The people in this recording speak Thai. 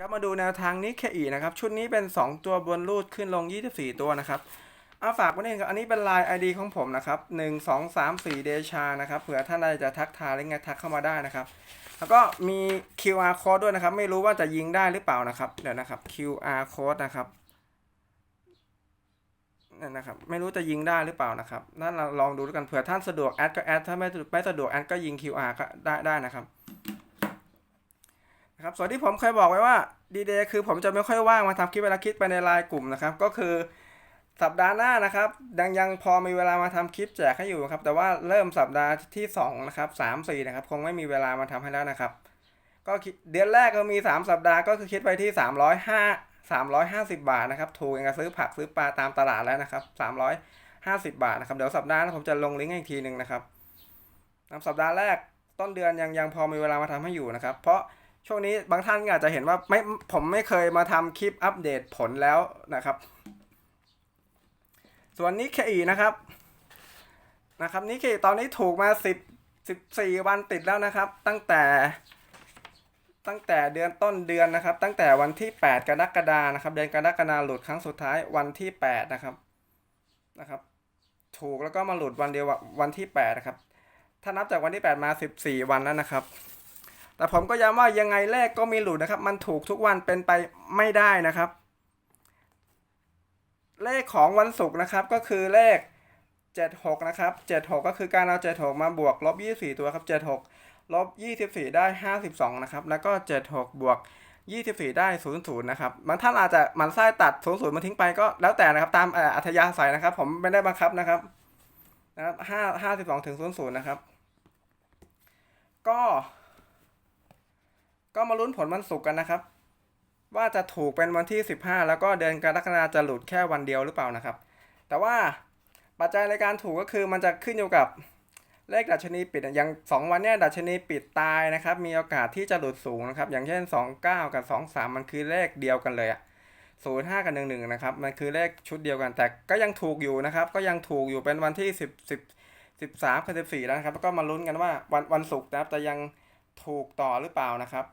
ครับมาดูแนวทางนี้แค่อีนะครับ ชุดนี้เป็น 2 ตัวบนรูดขึ้นลง 24 ตัวนะครับเอาฝากไว้นี่ครับ อันนี้เป็นไลน์ ID ของผมนะครับ 1 2 3 4 เดชานะครับ เผื่อท่านใดจะทักทายหรือไงทักเข้ามาได้นะครับ แล้วก็มี QR code ด้วยนะครับ ไม่รู้ว่าจะยิงได้หรือเปล่านะครับ เดี๋ยวนะครับ QR code นะครับนั่นนะครับ ไม่รู้จะยิงได้หรือเปล่านะครับนั่นเราลองดูด้วยกัน เผื่อท่านสะดวกแอดก็แอด ถ้าไม่ไม่สะดวกแอดก็ยิง QR ก็ได้ได้นะครับ นะครับส่วนที่ผมเคยบอกไว้ว่าดีเดย์คือผมจะไม่ค่อยว่างมาทำคลิปเวลาคิดไปในไลน์กลุ่มนะครับ ก็คือสัปดาห์หน้านะครับยังยังพอมีเวลามาทำคลิปแจกให้อยู่ครับ แต่ว่าเริ่มสัปดาห์ที่2นะครับสามสี่นะครับ คงไม่มีเวลามาทำให้แล้วนะครับ ก็เดือนแรกก็มี 3 สัปดาห์ก็คือคิดไปที่ 305 350 บาทนะครับ ถูกเองก็ซื้อผักซื้อปลาตามตลาดแล้วนะครับ 350 บาทนะครับ เดี๋ยวสัปดาห์น้ผมจะลงลิงก์ให้อีกทีหนึ่งนะครับสัปดาห์แรกต้นเดือนยังยังพอมีเวลามาทำให้อยู่นะครับ เพราะ ช่วงนี้บางท่านก็อาจจะเห็นว่าไม่ผมไม่เคยมาทำคลิปอัปเดตผลแล้วนะครับ ส่วนนี้เคอีนะครับนะครับนี่เคอีตอนนี้ถูกมา 10 14 วันติดแล้วนะครับ ตั้งแต่ตั้งแต่เดือนต้นเดือนนะครับ ตั้งแต่วันที่ 8 กรกฎานะครับ เดือนกรกฎาหลุดครั้งสุดท้ายวันที่ 8 นะครับนะครับ ถูกแล้วก็มาหลุดวันเดียววันที่ 8 นะครับ ถ้านับจากวันที่ 8 มา 14 วันแล้วนะครับ แต่ผมก็ย้ำว่ายังไงเลขก็มีหลุดนะครับ มันถูกทุกวันเป็นไปไม่ได้นะครับ เลขของวันศุกร์นะครับก็คือเลข 76 นะครับ 76 ก็คือการเอา 76 มาบวกลบ 24 ตัวครับ 76 ลบ 24 ได้ 52 นะครับ แล้วก็ 76 บวก 24 ได้ 00 นะครับบางท่านอาจจะมันไส้ตัด 00 มาทิ้งไปก็แล้วแต่นะครับ ตามอัธยาศัยนะครับ ผมไม่ได้บังคับนะครับนะครับ 5 52 ถึง 00 นะครับ ก็ ก็มาลุ้นผลวันศุกร์กันนะครับ ว่าจะถูกเป็นวันที่ 15 แล้วก็เดือนกรกฎาจะหลุดแค่วันเดียวหรือเปล่านะครับ แต่ว่าปัจจัยในการถูกก็คือมันจะขึ้นอยู่กับเลขดัชนีปิดอย่าง 2 วันเนี้ยดัชนีปิดตายนะครับ มีโอกาสที่จะหลุดสูงนะครับ อย่างเช่น 29 กับ 23 มันคือเลขเดียวกันเลยอะ05กับ11นะครับ มันคือเลขชุดเดียวกัน แต่ก็ยังถูกอยู่นะครับ ก็ยังถูกอยู่เป็นวันที่10 10 13กับ14แล้วนะครับแล้วก็มาลุ้นกันว่าวันวันศุกร์นะครับจะยังถูกต่อหรือเปล่านะครับ